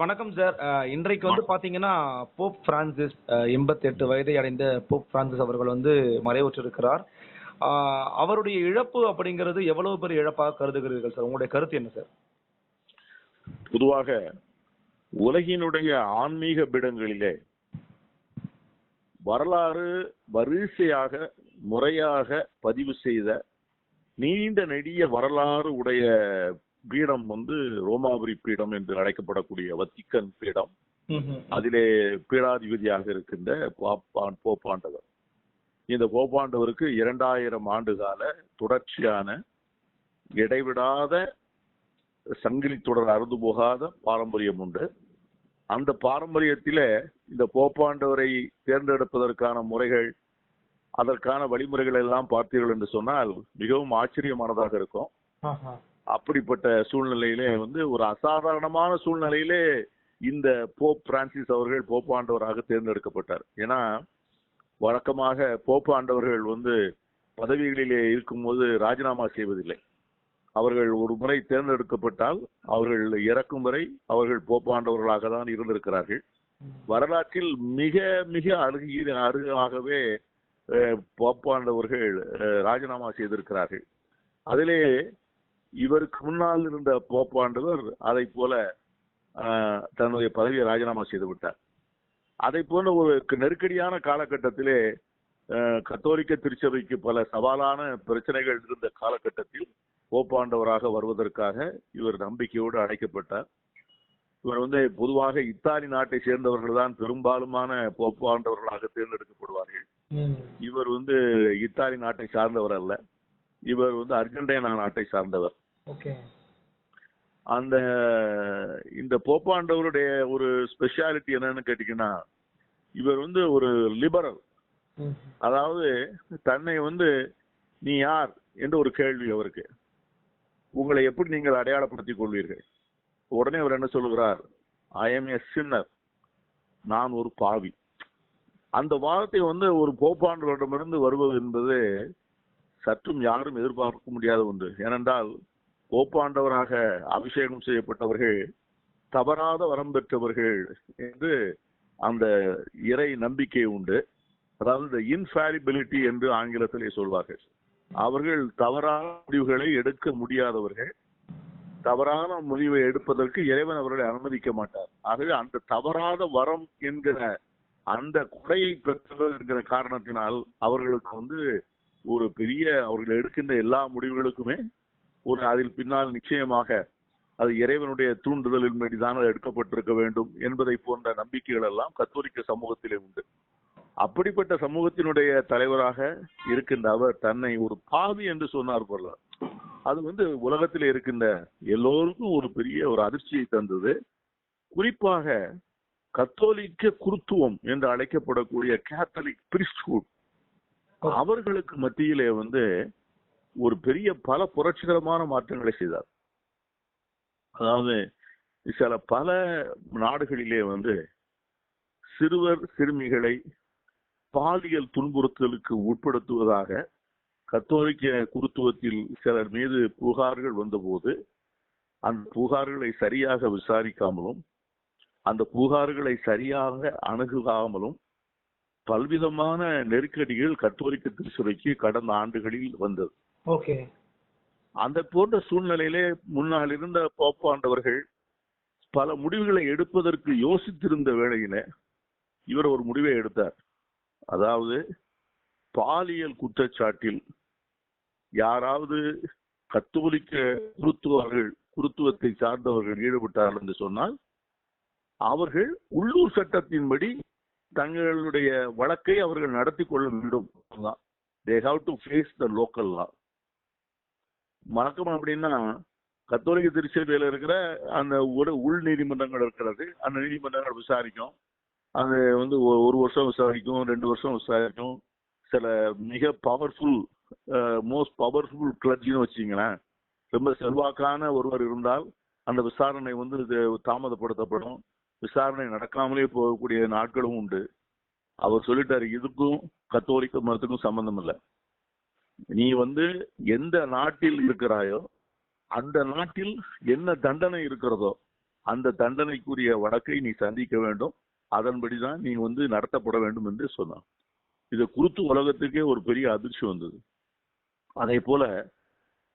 வணக்கம் சார். இன்றைக்கு வந்து பாத்தீங்கன்னா போப் பிரான்சிஸ் எண்பத்தி எட்டு வயதை அடைந்த போப் பிரான்சிஸ் அவர்கள் வந்து மறைவுற்றிருக்கிறார். அவருடைய இழப்பு அப்படிங்கிறது எவ்வளவு பெரிய இழப்பாக கருதுகிறீர்கள் சார்? உங்களுடைய கருத்து என்ன சார்? பொதுவாக உலகினுடைய ஆன்மீக பீடங்களிலே வரலாறு வரிசையாக முறையாக பதிவு செய்த நீண்ட நெடிய வரலாறு உடைய பீடம் வந்து ரோமாபுரி பீடம் என்று அழைக்கப்படக்கூடிய வத்திக்கன் பீடம். அதிலே பீடாதிபதியாக இருக்கின்ற பாப்பான் போப்பாண்டவர். இந்த போப்பாண்டவருக்கு இரண்டாயிரம் ஆண்டு கால தொடர்ச்சியான இடைவிடாத சங்கிலி தொடர் அறுந்து போகாத பாரம்பரியம் உண்டு. அந்த பாரம்பரியத்திலே இந்த போப்பாண்டவரை தேர்ந்தெடுப்பதற்கான முறைகள் அதற்கான வழிமுறைகள் எல்லாம் பார்த்தீர்கள் என்று சொன்னால் மிகவும் ஆச்சரியமானதாக இருக்கும். அப்படிப்பட்ட சூழ்நிலையிலே வந்து ஒரு அசாதாரணமான சூழ்நிலையிலே இந்த போப் பிரான்சிஸ் அவர்கள் போப்பாண்டவராக தேர்ந்தெடுக்கப்பட்டார். ஏன்னா வழக்கமாக போப்பாண்டவர்கள் வந்து பதவிகளிலே இருக்கும்போது ராஜினாமா செய்வதில்லை. அவர்கள் ஒரு முறை தேர்ந்தெடுக்கப்பட்டால் அவர்கள் இறக்கும் வரை அவர்கள் போப்பாண்டவர்களாக தான் இருந்திருக்கிறார்கள். வரலாற்றில் மிக மிக அருகில் அருகாகவே போப்பாண்டவர்கள் ராஜினாமா செய்திருக்கிறார்கள். அதிலே இவருக்கு முன்னால் இருந்த போப்பாண்டவர் அதை போல தன்னுடைய பதவியை ராஜினாமா செய்து விட்டார். அதை போன்ற ஒரு நெருக்கடியான காலகட்டத்திலே கத்தோலிக்க திருச்சபைக்கு பல சவாலான பிரச்சனைகள் இருந்த காலகட்டத்தில் போப்பாண்டவராக வருவதற்காக இவர் நம்பிக்கையோடு அழைக்கப்பட்டார். இவர் வந்து பொதுவாக இத்தாலி நாட்டை சேர்ந்தவர்கள் தான் பெரும்பாலுமான போப்பாண்டவர்களாக தேர்ந்தெடுக்கப்படுவார்கள். இவர் வந்து இத்தாலி நாட்டை சார்ந்தவர் அல்ல. இவர் வந்து அர்ஜென்டினா நாட்டை சார்ந்தவர். அந்த இந்த போப்பாண்டவருடைய ஒரு ஸ்பெஷாலிட்டி என்னன்னு கேட்டீங்கன்னா இவர் வந்து ஒரு லிபரல் அதாவது தன்னை வந்து நீ யார்? என்று ஒரு கேள்வி அவருக்கு. உங்களை எப்படி நீங்கள் அடையாளப்படுத்திக் கொள்வீர்கள்? உடனே அவர் என்ன சொல்லுகிறார்? ஐ எம் எ சின்னர் நான் ஒரு பாவி. அந்த வார்த்தை வந்து ஒரு போப்பாண்டவரிடமிருந்து வருவது என்பது சற்றும் யாரும் எதிர்பார்க்க முடியாத ஒன்று. ஏனென்றால் கோப்பாண்டவராக அபிஷேகம் செய்யப்பட்டவர்கள் தவறாத வரம் பெற்றவர்கள் என்று அந்த இறை நம்பிக்கை உண்டு. அதாவது இன்ஃபாலிபிலிட்டி என்று ஆங்கிலத்திலே சொல்வார்கள். அவர்கள் தவறான முடிவுகளை எடுக்க முடியாதவர்கள் தவறான முடிவை எடுப்பதற்கு இறைவன் அவர்களை அனுமதிக்க மாட்டார். ஆகவே அந்த தவறாத வரம் என்கிற அந்த குறையை பெற்றவர் என்கிற காரணத்தினால் அவர்களுக்கு வந்து ஒரு பெரிய அவர்கள் எடுக்கின்ற எல்லா முடிவுகளுக்குமே ஒரு அதில் பின்னால் நிச்சயமாக அது இறைவனுடைய தூண்டுதலின் மீதுதான் அது எடுக்கப்பட்டிருக்க வேண்டும் என்பதை போன்ற நம்பிக்கைகள் எல்லாம் கத்தோலிக்க சமூகத்திலே உண்டு. அப்படிப்பட்ட சமூகத்தினுடைய தலைவராக இருக்கின்ற அவர் தன்னை ஒரு பாவி என்று சொன்னார் போல. அது வந்து உலகத்தில் இருக்கின்ற எல்லோருக்கும் ஒரு பெரிய ஒரு அதிர்ச்சியை தந்தது. குறிப்பாக கத்தோலிக்க குருத்துவம் என்று அழைக்கப்படக்கூடிய கேத்தலிக் பிரிஸ்ட்ஹுட் அவர்களுக்கு மத்தியிலே வந்து ஒரு பெரிய பல புரட்சிகரமான மாற்றங்களை செய்தார். அதாவது சில பல நாடுகளிலே வந்து சிறுவர் சிறுமிகளை பாலியல் துன்புறுத்தலுக்கு உட்படுத்துவதாக கத்தோலிக்க குருத்துவத்தில் சிலர் மீது புகார்கள் வந்தபோது அந்த புகார்களை சரியாக விசாரிக்காமலும் அந்த புகார்களை சரியாக அணுகாமலும் பல்விதமான நெருக்கடிகள் கத்தோலிக்க திருச்சுரைக்கு கடந்த ஆண்டுகளில் வந்தது. ஓகே. அந்த போன்ற சூழ்நிலையிலே முன்னால் இருந்த போப்பாண்டவர்கள் பல முடிவுகளை எடுப்பதற்கு யோசித்திருந்த வேளையில இவர் ஒரு முடிவை எடுத்தார். அதாவது பாலியல் குற்றச்சாட்டில் யாராவது கத்தோலிக்க குருத்துவர்கள் குருத்துவத்தை சார்ந்தவர்கள் ஈடுபட்டார்கள் என்று சொன்னால் அவர்கள் உள்ளூர் சட்டத்தின்படி தங்களுடைய வழக்கை அவர்கள் நடத்தி கொள்ள வேண்டும். They have to face the local law வழக்கம் அப்படின்னா கத்தோலிக்க திருச்சபையில் இருக்கிற அந்த ஒரு உள் நீதிமன்றங்கள் இருக்கிறது. அந்த நீதிமன்றங்கள் விசாரிக்கும். அது வந்து ஒரு வருஷம் விசாரிக்கும் ரெண்டு வருஷம் விசாரிக்கும். சில மிக பவர்ஃபுல் மோஸ்ட் பவர்ஃபுல் கிளர்ச்சின்னு வச்சிங்களேன் ரொம்ப செல்வாக்கான ஒருவர் இருந்தால் அந்த விசாரணை வந்து தாமதப்படுத்தப்படும். விசாரணை நடக்காமலே போகக்கூடிய நாட்களும் உண்டு. அவர் சொல்லிட்டாரு இதுக்கும் கத்தோலிக்க மதத்துக்கும் சம்பந்தம் இல்லை. நீ வந்து எந்த நாட்டில் இருக்கிறாயோ அந்த நாட்டில் என்ன தண்டனை இருக்கிறதோ அந்த தண்டனைக்குரிய வழக்கை நீ சந்திக்க வேண்டும். அதன்படிதான் நீ வந்து நடத்தப்பட வேண்டும் என்று சொன்னான். இது குருத்து உலகத்துக்கே ஒரு பெரிய அதிர்ச்சி வந்தது. அதே போல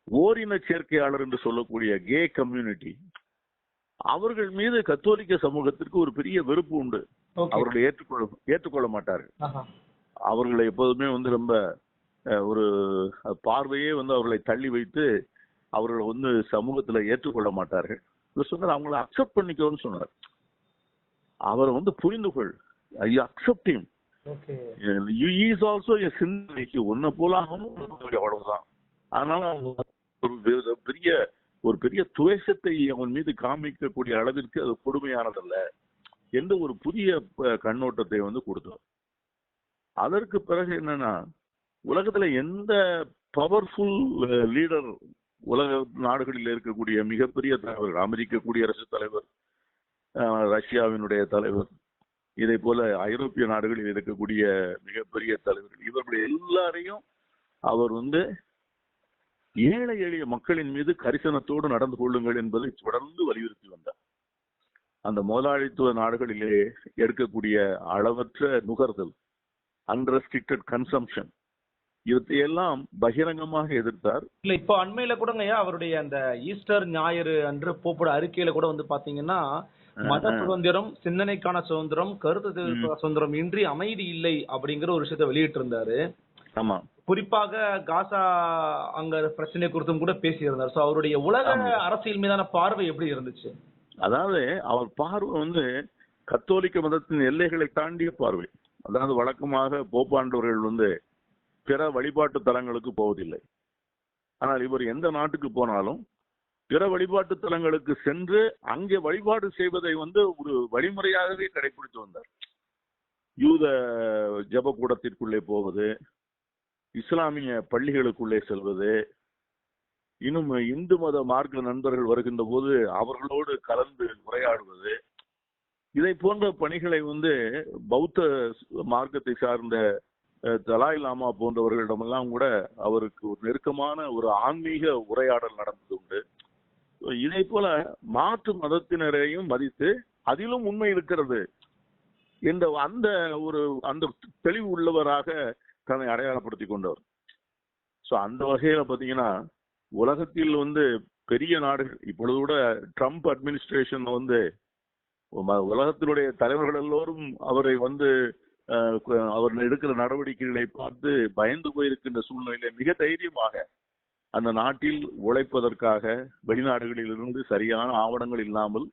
ஓரின சேர்க்கையாளர் என்று சொல்லக்கூடிய கே கம்யூனிட்டி அவர்கள் மீது கத்தோலிக்க சமூகத்திற்கு ஒரு பெரிய வெறுப்பு உண்டு. அவர்களை ஏற்றுக்கொள்ள ஏற்றுக்கொள்ள மாட்டார்கள். அவர்களை எப்போதுமே வந்து ரொம்ப ஒரு பார்வையே வந்து அவர்களை தள்ளி வைத்து அவர்களை வந்து சமூகத்துல ஏற்றுக்கொள்ள மாட்டார்கள். இவர் சொன்னார் அவங்கள அக்செப்ட் பண்ணிக்கோன்னு சொன்னார். அவரை வந்து புரிந்து கொள். I accept okay you is also a சிந்தனைக்கு உன்னை போல அவ்வளவுதான். அதனால ஒரு பெரிய ஒரு பெரிய துவேஷத்தை அவன் மீது காமிக்கக்கூடிய அளவிற்கு அது கொடுமையானதல்ல. என்ற ஒரு புதிய கண்ணோட்டத்தை வந்து கொடுத்தார் அதற்கு பிறகு என்னன்னா உலகத்துல எந்த பவர்ஃபுல் லீடர் உலக நாடுகளில் இருக்கக்கூடிய மிகப்பெரிய தலைவர்கள் அமெரிக்க குடியரசுத் தலைவர் ரஷ்யாவினுடைய தலைவர் இதை போல ஐரோப்பிய நாடுகளில் இருக்கக்கூடிய மிகப்பெரிய தலைவர்கள் இவர்களுடைய எல்லாரையும் அவர் வந்து ஏழை எளிய மக்களின் மீது கரிசனத்தோடு நடந்து கொள்ளுங்கள் என்பதை தொடர்ந்து வலியுறுத்தி வந்தார். அந்த முதலாளித்துவ நாடுகளிலே எடுக்கக்கூடிய அளவற்ற நுகர்தல் அன்ரெஸ்ட்ரிக்டட் கன்சம்ஷன் இவற்றையெல்லாம் பகிரங்கமாக எதிர்த்தார். இல்ல இப்போ அண்மையில கூடங்கய்யா அவருடைய அந்த ஈஸ்டர் ஞாயிறு அன்று போப்போட அறிக்கையில கூட வந்து பாத்தீங்கன்னா மத சுதந்திரம் சிந்தனைக்கான சுதந்திரம் கருத்து சுதந்திரம் இன்றி அமைதி இல்லை அப்படிங்கிற ஒரு விஷயத்தை வெளியிட்டு இருந்தாரு ஆமா. குறிப்பாக காசா அங்க பிரச்சனை குறித்தும் கூட பேசியிருந்தார். சோ அவருடைய உலக. அரசியல் மீதான பார்வை எப்படி இருந்துச்சு? அதாவது அவர் பார்வை வந்து கத்தோலிக்க மதத்தின் எல்லைகளை தாண்டிய பார்வை. அதாவது வழக்கமாக போப்பாண்டவர்கள் வந்து பிற வழிபாட்டு தலங்களுக்கு போவதில்லை. ஆனால் இவர் எந்த நாட்டுக்கு போனாலும் பிற வழிபாட்டு தலங்களுக்கு சென்று அங்கே வழிபாடு செய்வதை வந்து ஒரு வழிமுறையாகவே கடைபிடித்து வந்தார். யூத ஜபக்கூடத்திற்குள்ளே போவது இஸ்லாமிய பள்ளிகளுக்குள்ளே செல்வது இன்னும் இந்து மத மார்க்க நண்பர்கள் வருகின்ற போது அவர்களோடு கலந்து உரையாடுவது இதை போன்ற பணிகளை வந்து பௌத்த மார்க்கத்தை சார்ந்த தலாய் லாமா போன்றவர்களிடமெல்லாம் கூட அவருக்கு ஒரு நெருக்கமான ஒரு ஆன்மீக உரையாடல் நடந்தது உண்டு. இதை போல மாற்று மதத்தினரையும் மதித்து அதிலும் உண்மை இருக்கிறது என்ற அந்த ஒரு அந்த தெளிவு உள்ளவராக தன்னை அடையாளப்படுத்தி கொண்டவர். சோ அந்த வகையில பாத்தீங்கன்னா உலகத்தில் வந்து பெரிய நாடுகள் இப்பொழுது கூட ட்ரம்ப் அட்மினிஸ்ட்ரேஷன் வந்து உலகத்தினுடைய தலைவர்கள் எல்லோரும் அவரை வந்து அவர் எடுக்கிற நடவடிக்கைகளை பார்த்து பயந்து போயிருக்கின்ற சூழ்நிலையில மிக தைரியமாக அந்த நாட்டில் உழைப்பதற்காக வெளிநாடுகளில் இருந்து சரியான ஆவணங்கள் இல்லாமல்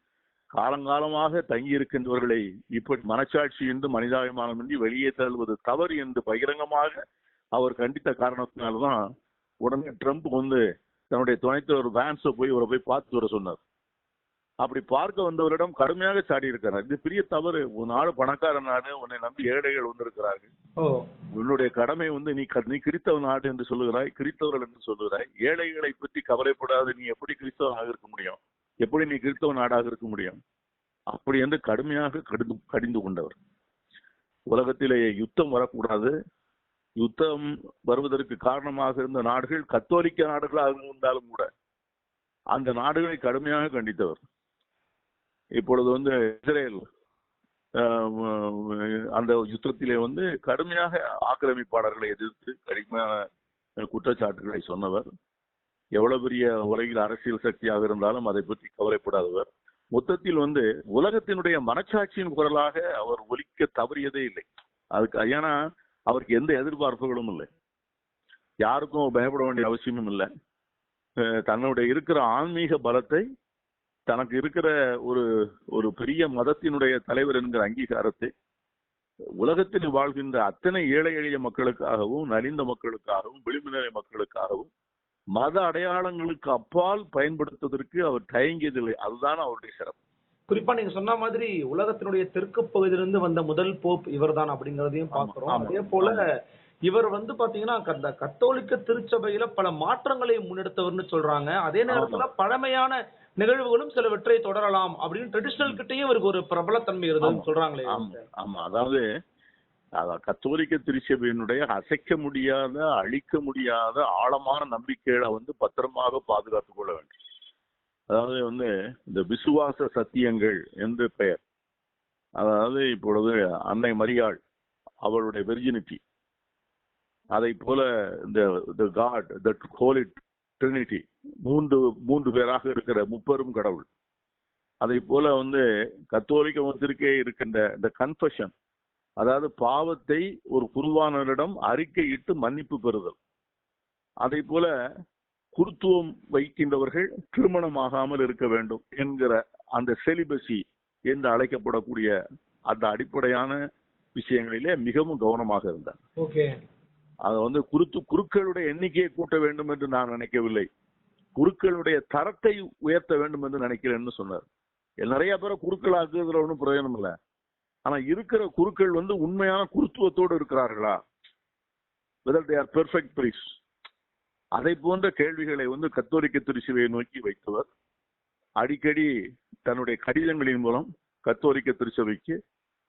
காலங்காலமாக தங்கி இருக்கின்றவர்களை இப்படி மனச்சாட்சியின்றி மனிதாபிமானமின்றி வெளியே தள்ளுவது தவறு என்று பகிரங்கமாக அவர் கண்டித்த காரணத்தினால்தான் உடனே ட்ரம்ப் வந்து தன்னுடைய துணைத்தலைவர் வேன்ஸை போய் இவரை போய் பார்த்து வர சொன்னார். அப்படி பார்க்க வந்தவரிடம் கடுமையாக சாடி இருக்கிறார் இது பெரிய தவறு. உன் நாடு பணக்கார நாடு உன்னை நம்பி ஏழைகள் வந்திருக்கிறார்கள். உன்னுடைய கடமை வந்து நீ நீ கிறிஸ்தவ நாடு என்று சொல்லுகிறாய் கிறிஸ்தவர்கள் என்று சொல்லுகிறாய். ஏழைகளை பற்றி கவலைப்படாத. நீ எப்படி கிறிஸ்தவனாக இருக்க முடியும்? எப்படி நீ கிறிஸ்தவ நாடாக இருக்க முடியும்? அப்படி என்று கடுமையாக கடிந்து கடிந்து கொண்டவர். உலகத்திலே யுத்தம் வரக்கூடாது. யுத்தம் வருவதற்கு காரணமாக இருந்த நாடுகள் கத்தோலிக்க நாடுகளாக இருந்தாலும் கூட அந்த நாடுகளை கடுமையாக கண்டித்தவர். இப்பொழுது வந்து இஸ்ரேல் அந்த யுத்தத்திலே வந்து கடுமையாக ஆக்கிரமிப்பாளர்களை எதிர்த்து கடுமையான குற்றச்சாட்டுகளை சொன்னவர். எவ்வளவு பெரிய உலகில் அரசியல் சக்தியாக இருந்தாலும் அதை பற்றி கவலைப்படாதவர். மொத்தத்தில் வந்து உலகத்தினுடைய மனச்சாட்சியின் குரலாக அவர் ஒலிக்க தவறியதே இல்லை. அதுக்கு ஏன்னா அவருக்கு எந்த எதிர்பார்ப்புகளும் இல்லை. யாருக்கும் பயப்பட வேண்டிய அவசியமும் இல்லை. தன்னுடைய இருக்கிற ஆன்மீக பலத்தை தனக்கு இருக்கிற ஒரு ஒரு பெரிய மதத்தினுடைய தலைவர் என்கிற அங்கீகாரத்தை உலகத்தில் வாழ்கின்ற அத்தனை ஏழை எளிய மக்களுக்காகவும் நலிந்த மக்களுக்காகவும் விளிம்புநிலை மக்களுக்காகவும் மத அடையாளங்களுக்கு அப்பால் பயன்படுத்துவதற்கு அவர் தயங்கியதில்லை. அதுதான் அவருடைய சிறப்பு குறிப்பா நீங்க சொன்ன மாதிரி உலகத்தினுடைய தெற்கு பகுதியிலிருந்து வந்த முதல் போப் இவர்தான் அப்படிங்கறதையும் பாக்குறோம். அதே போல இவர் வந்து பாத்தீங்கன்னா அந்த கத்தோலிக்க திருச்சபையில பல மாற்றங்களை முன்னெடுத்தவர்னு சொல்றாங்க. அதே நேரத்துல பழமையான நிகழ்வுகளும் சிலவற்றை தொடரலாம் அப்படின்னு ட்ரெடிஷனல் கிட்டயும் இவருக்கு ஒரு பிரபலத்தன்மை இருந்ததுன்னு. சொல்றாங்களே. ஆமா. அதாவது அத- கத்தோலிக்க திருச்சபையினுடைய அசைக்க முடியாத அழிக்க முடியாத ஆழமான நம்பிக்கைகளை வந்து பத்திரமாக பாதுகாத்துக் கொள்ள வேண்டும். அதாவது வந்து இந்த விசுவாச சத்தியங்கள் என்று பெயர். அதாவது இப்பொழுது அன்னை மரியாள் அவளுடைய வெர்ஜினிட்டி அதை போல இந்த காட் த ஹோலி ட்ரினிட்டி மூன்று மூன்று பேராக இருக்கிற முப்பெரும் கடவுள். அதை போல வந்து கத்தோலிக்க மதத்திற்கே இருக்கின்ற இந்த கன்ஃபஷன் அதாவது பாவத்தை ஒரு குருவானவரிடம் அறிக்கையிட்டு மன்னிப்பு பெறுதல். அதை போல குருத்துவம் வைக்கின்றவர்கள் திருமணமாகாமல் இருக்க வேண்டும் என்கிற அந்த செலிபசி என்று அழைக்கப்படக்கூடிய அந்த அடிப்படையான விஷயங்களிலே மிகவும் கவனமாக இருந்தார். ஓகே அது வந்து குருத்து குருக்களுடைய எண்ணிக்கையை கூட்ட வேண்டும் என்று நான் நினைக்கவில்லை. குருக்களுடைய தரத்தை உயர்த்த வேண்டும் என்று நினைக்கிறேன்னு சொன்னார். நிறைய பேரை குருக்கள் ஆக்குறதுல ஒன்றும் பிரயோஜனம் இல்லை. ஆனா இருக்கிற குருக்கள் வந்து உண்மையான குருத்துவத்தோடு இருக்கிறார்களா? Whether they are perfect priests அதை போன்ற கேள்விகளை வந்து கத்தோலிக்க திருச்சிவையை நோக்கி வைத்தவர். அடிக்கடி தன்னுடைய கடிதங்களின் மூலம் கத்தோலிக்க திருச்சபைக்கு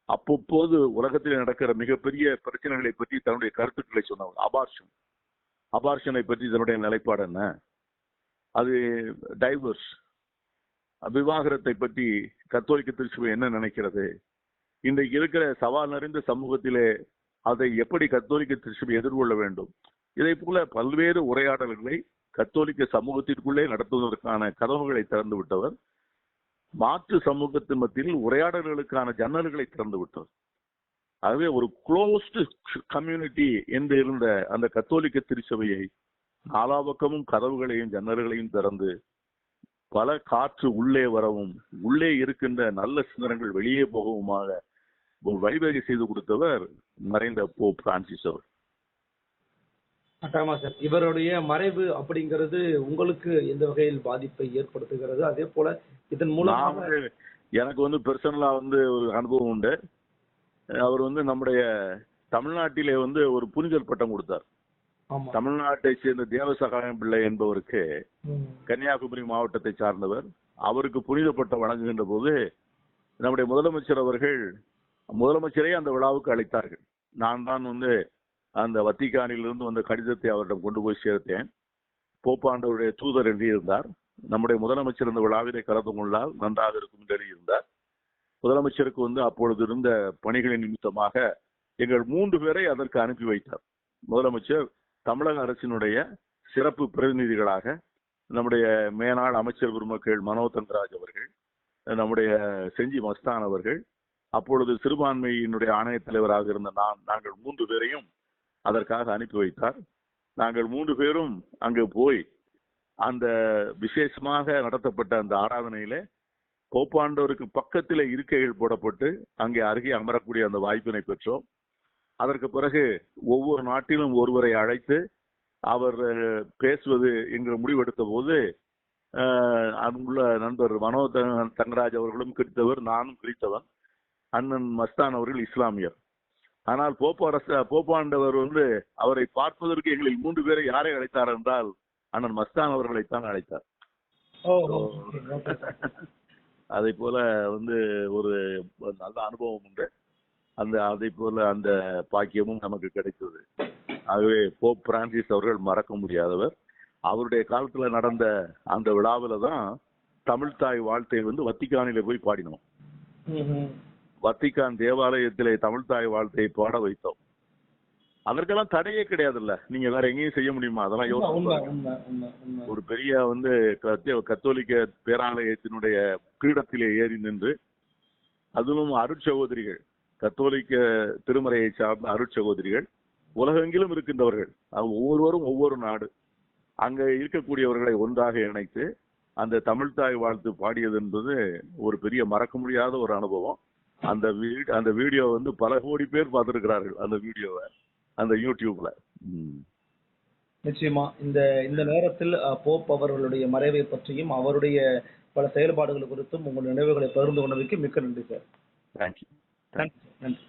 அப்பப்போது உலகத்தில் நடக்கிற மிகப்பெரிய பிரச்சனைகளை பற்றி தன்னுடைய கருத்துக்களை சொன்னவர் அபார்ஷன் அபார்ஷனை பற்றி தன்னுடைய நிலைப்பாடு என்ன? அது டைவர்ஸ் விவாகரத்தை பற்றி கத்தோலிக்க திருச்சபை என்ன நினைக்கிறது? இன்றைக்கு இருக்கிற சவால் நிறைந்த சமூகத்திலே அதை எப்படி கத்தோலிக்க திருச்சபை எதிர்கொள்ள வேண்டும்? இதை போல பல்வேறு உரையாடல்களை கத்தோலிக்க சமூகத்திற்குள்ளே நடத்துவதற்கான கதவுகளை திறந்து விட்டவர் மாற்று சமூகத்தின் மத்தியில் உரையாடல்களுக்கான ஜன்னல்களை திறந்து விட்டது. ஆகவே ஒரு க்ளோஸ்டு கம்யூனிட்டி என்று இருந்த அந்த கத்தோலிக்க திருச்சபையை நாலா பக்கமும் கதவுகளையும் ஜன்னல்களையும் திறந்து பல காற்று உள்ளே வரவும் உள்ளே இருக்கின்ற நல்ல சிந்தனங்கள் வெளியே போகவுமாக வழிவகை செய்து கொடுத்தவர் மறைந்த போ பிரான்சிஸ் அவர். கட்டாயமா சார். இவருடைய மறைவு அப்படிங்கிறது உங்களுக்கு எந்த வகையில் பாதிப்பை ஏற்படுத்துகிறது? அதே போல இதன் வந்து எனக்கு வந்து பெர்சனலா வந்து ஒரு அனுபவம் உண்டு. அவர் வந்து நம்முடைய தமிழ்நாட்டிலே வந்து ஒரு புனிதர் பட்டம் கொடுத்தார். தமிழ்நாட்டை சேர்ந்த தேவசகாயம் பிள்ளை என்பவருக்கு. கன்னியாகுமரி மாவட்டத்தை சார்ந்தவர். அவருக்கு புனித பட்டம் வழங்குகின்ற போது நம்முடைய முதலமைச்சர் அவர்கள் முதலமைச்சரை அந்த விழாவுக்கு அழைத்தார்கள். நான் தான் வந்து அந்த வத்திகானிலிருந்து வந்த கடிதத்தை அவரிடம் கொண்டு போய் சேர்த்தேன். போப்பாண்டவருடைய தூதர் எழுதியிருந்தார் நம்முடைய முதலமைச்சர் இந்த விழாவிலே கலந்து கொண்டால் நன்றாக இருக்கும் என்று எழுதியிருந்தார். முதலமைச்சருக்கு வந்து அப்பொழுது இருந்த பணிகளின் நிமித்தமாக எங்கள் மூன்று பேரை அதற்கு அனுப்பி வைத்தார். முதலமைச்சர் தமிழக அரசினுடைய சிறப்பு பிரதிநிதிகளாக நம்முடைய மேனாள் அமைச்சர் பெருமக்கள் மனோ தங்கராஜ் அவர்கள் நம்முடைய செஞ்சி மஸ்தான் அவர்கள் அப்பொழுது சிறுபான்மையினுடைய ஆணையத் தலைவராக இருந்த நான் நாங்கள் மூன்று பேரையும் அதற்காக அனுப்பி வைத்தார். நாங்கள் மூன்று பேரும் அங்கு போய் அந்த விசேஷமாக நடத்தப்பட்ட அந்த ஆராதனையிலே கோப்பாண்டவருக்கு பக்கத்தில் இருக்கைகள் போடப்பட்டு அங்கே அருகே அமரக்கூடிய அந்த வாய்ப்பினை பெற்றோம். அதற்கு பிறகு ஒவ்வொரு நாட்டிலும் ஒருவரை அழைத்து அவர் பேசுவது என்கிற முடிவெடுத்த போது அஹ், அங்குள்ள நண்பர் மனோ தங்கராஜ் அவர்களும் கிடைத்தவர் நானும் கிறித்தவன். அண்ணன் மஸ்தான் அவர்கள் இஸ்லாமியர். ஆனால் போப்பு அரசு போப்பாண்டவர் வந்து அவரை பார்ப்பதற்கு எங்களில் மூன்று பேரை யாரை அழைத்தார் என்றால் அண்ணன் மஸ்தான் அவர்களைத்தான் அழைத்தார். அதை போல வந்து ஒரு நல்ல அனுபவம் உண்டு. அந்த அதை போல அந்த பாக்கியமும் நமக்கு கிடைத்தது. ஆகவே போப் பிரான்சிஸ் அவர்கள் மறக்க முடியாதவர். அவருடைய காலத்துல நடந்த அந்த விழாவில தான் தமிழ் தாய் வாழ்த்தை வந்து வத்திக்கானில போய் பாடினோம். வத்திக்கான் தேவாலயத்திலே தமிழ் தாய் வாழ்த்தை பாட வைத்தோம். அதற்கெல்லாம் தடையே கிடையாதுல்ல. நீங்க வேற எங்கேயும் செய்ய முடியுமா? அதெல்லாம் யோசிச்சு. ஒரு பெரிய வந்து கத்தோ- கத்தோலிக்க பேராலயத்தினுடைய பீடத்திலே ஏறி நின்று அதிலும் அருட்சகோதரிகள் கத்தோலிக்க திருமறையை சார்ந்த அருட்சகோதரிகள் உலகெங்கிலும் இருக்கின்றவர்கள் ஒவ்வொருவரும் ஒவ்வொரு நாடு அங்க இருக்கக்கூடியவர்களை ஒன்றாக இணைத்து அந்த தமிழ் தாய் வாழ்த்து பாடியது என்பது ஒரு பெரிய மறக்க முடியாத ஒரு அனுபவம். அந்த வீ- அந்த வீடியோ வந்து பல கோடி பேர் பார்த்திருக்கிறார்கள் அந்த வீடியோவை அந்த யூடியூப்ல ம். நிச்சயமா இந்த இந்த நேரத்தில் போப் அவர்களுடைய மறைவை பற்றியும் அவருடைய பல செயல்பாடுகள் குறித்தும் உங்கள் நினைவுகளை பகிர்ந்து கொண்டதுக்கு மிக்க நன்றி சார். தேங்க்யூ நன்றி நன்றி.